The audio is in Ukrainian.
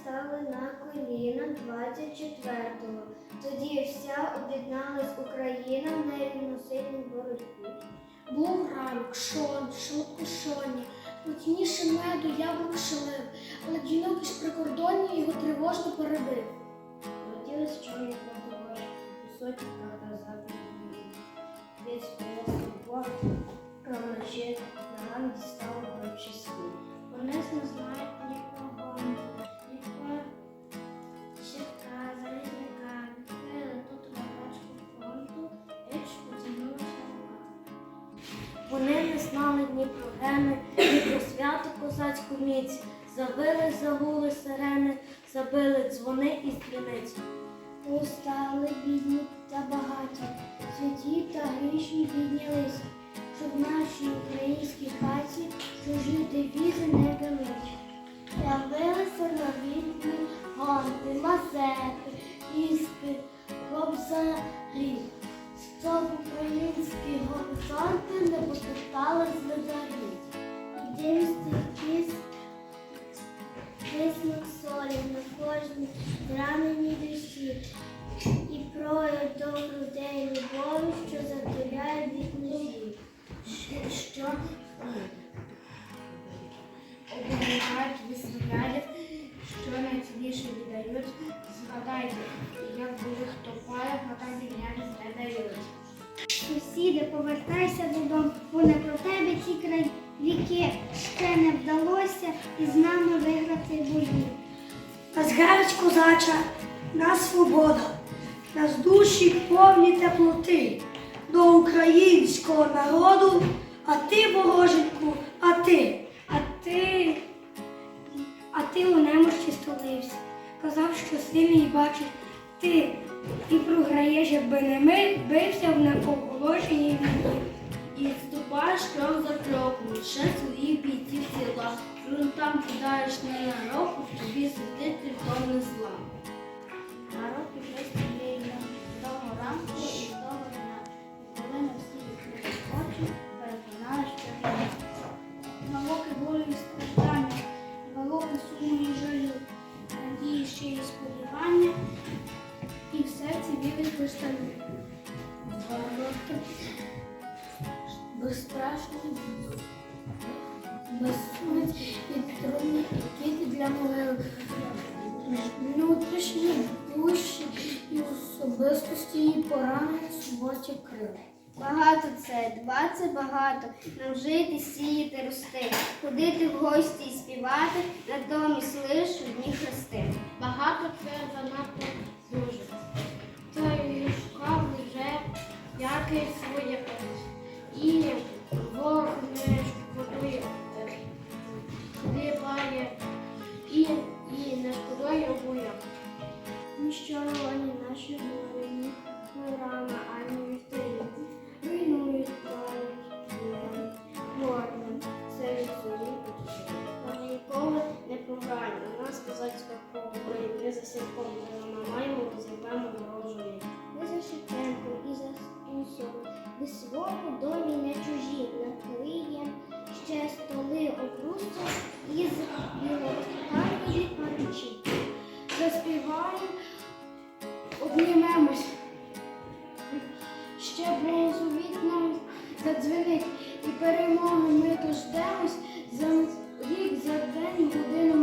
стали на коліна 24-го. Тоді вся об'єдналась Україна в нерівносильній боротьбі. Був ранок, шон, шоні, Путніше меду яблук шалив, але дінок між прикордонні його тривожно перебив. Вони не знали ні про гени, ні про свято козацьку міць. Забили, загули сирени, забили дзвони і дзвіниць. Устали бідні та багаті, святі та грішні піднялися, щоб в нашій українській хаті чужі девізи не величі. українські горизонти не потоптали злидарі. І дивісти кіс Висмок солі на кожній раненій душі і прояв до людей любові, що затуляє від ножі. Що оберігають від снарядів, що найцінніше віддають. Згадайте, як були хто пає, поки міняли згадають. сусіди, повертайся додому, бо не про тебе ці край віки ще не вдалося і з нами виграти бої. Нас герць козача, нас свобода, нас душі повні теплоти до українського народу, а ти, вороженьку, а ти, а ти, а ти у немощі столився. Казав, що сильний бачить ти і програєш, якби не ми, бився в неоголошеній Кидаєш не на року, тобі світити то не зла. Народ уже стріляє з того ранку і того дня. І коли на всі відкриті очі, переконаєш, війна. Налоки болю і страждання, налоки суму і жалю, надії ще й сподівання, і в серці віри кришталю. Два роки безстрашний, безсумець і кіти для могил. Внутрішні душі і особистості її поранені суботі крил. Багато це, два це багато. Нам жити, сіяти, рости, ходити в гості і співати, натомість лиш одні хрести. Багато це занадто дуже. Той шукав вже який і, і не шкода його я. Ну що вони наші воїни, ані вівторі, руйнують палять горним, серед зорі А ніколи не програні, у нас козацька повинна, ми за сірком ламаємо, розірвемо ворожої. Ми за Шевченко і за Сусом, без свого до війни дождемось, за рік за день годину.